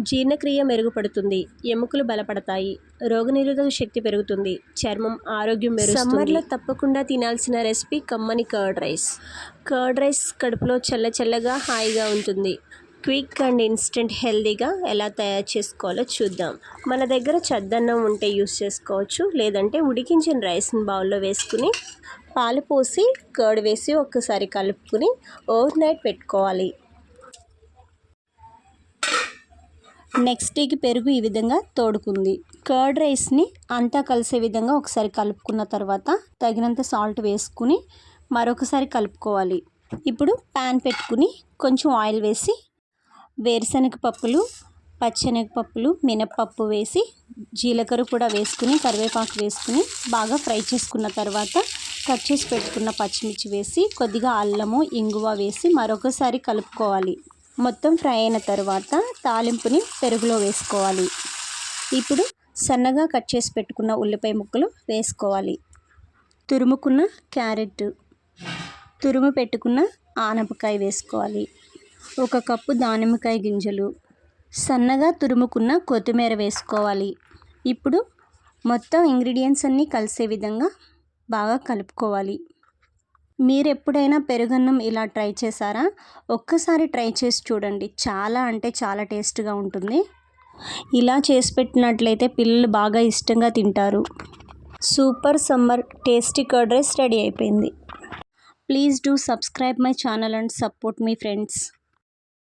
జీర్ణక్రియ మెరుగుపడుతుంది ఎముకలు బలపడతాయి రోగనిరోధక శక్తి పెరుగుతుంది చర్మం ఆరోగ్యం మెరుస్తుంది. సమ్మర్లో తప్పకుండా తినాల్సిన రెసిపీ కమ్మని కర్డ్ రైస్. కర్డ్ రైస్ కడుపులో చల్ల చల్లగా హాయిగా ఉంటుంది. క్విక్ అండ్ ఇన్స్టెంట్ హెల్దీగా ఎలా తయారు చేసుకోవాలో చూద్దాం. మన దగ్గర చద్దన్నం ఉంటే యూస్ చేసుకోవచ్చు లేదంటే ఉడికించిన రైస్ని బౌల్లో వేసుకుని పాలు పోసి కర్డ్ వేసి ఒక్కసారి కలుపుకుని ఓవర్ నైట్ పెట్టుకోవాలి. నెక్స్ట్ డేకి పెరుగు ఈ విధంగా తోడుకుంది. కర్డ్ రైస్ని అంతా కలిసే విధంగా ఒకసారి కలుపుకున్న తర్వాత తగినంత సాల్ట్ వేసుకుని మరొకసారి కలుపుకోవాలి. ఇప్పుడు ప్యాన్ పెట్టుకుని కొంచెం ఆయిల్ వేసి వేరుశనగ పప్పులు పచ్చెనగపప్పులు మినప్పప్పు వేసి జీలకర్ర కూడా వేసుకుని కరివేపాకు వేసుకుని బాగా ఫ్రై చేసుకున్న తర్వాత కట్ చేసి పెట్టుకున్న పచ్చిమిర్చి వేసి కొద్దిగా అల్లము ఇంగువ వేసి మరొకసారి కలుపుకోవాలి. మొత్తం ఫ్రై అయిన తర్వాత తాలింపుని పెరుగులో వేసుకోవాలి. ఇప్పుడు సన్నగా కట్ చేసి పెట్టుకున్న ఉల్లిపాయ ముక్కలు వేసుకోవాలి. తురుముకున్న క్యారెట్ తురుము పెట్టుకున్న ఆనపకాయ వేసుకోవాలి. ఒక కప్పు దానిమ్మకాయ గింజలు సన్నగా తురుముకున్న కొత్తిమీర వేసుకోవాలి. ఇప్పుడు మొత్తం ఇంగ్రీడియంట్స్ అన్నీ కలిసే విధంగా బాగా కలుపుకోవాలి. మీరు ఎప్పుడైనా పెరుగన్నం ఇలా ట్రై చేశారా? ఒక్కసారి ట్రై చేసి చూడండి. చాలా అంటే చాలా టేస్ట్గా ఉంటుంది. ఇలా చేసి పెట్టినట్లయితే పిల్లలు బాగా ఇష్టంగా తింటారు. Super summer tasty curd rice ready అయిపోయింది. Please do subscribe my channel and support me friends.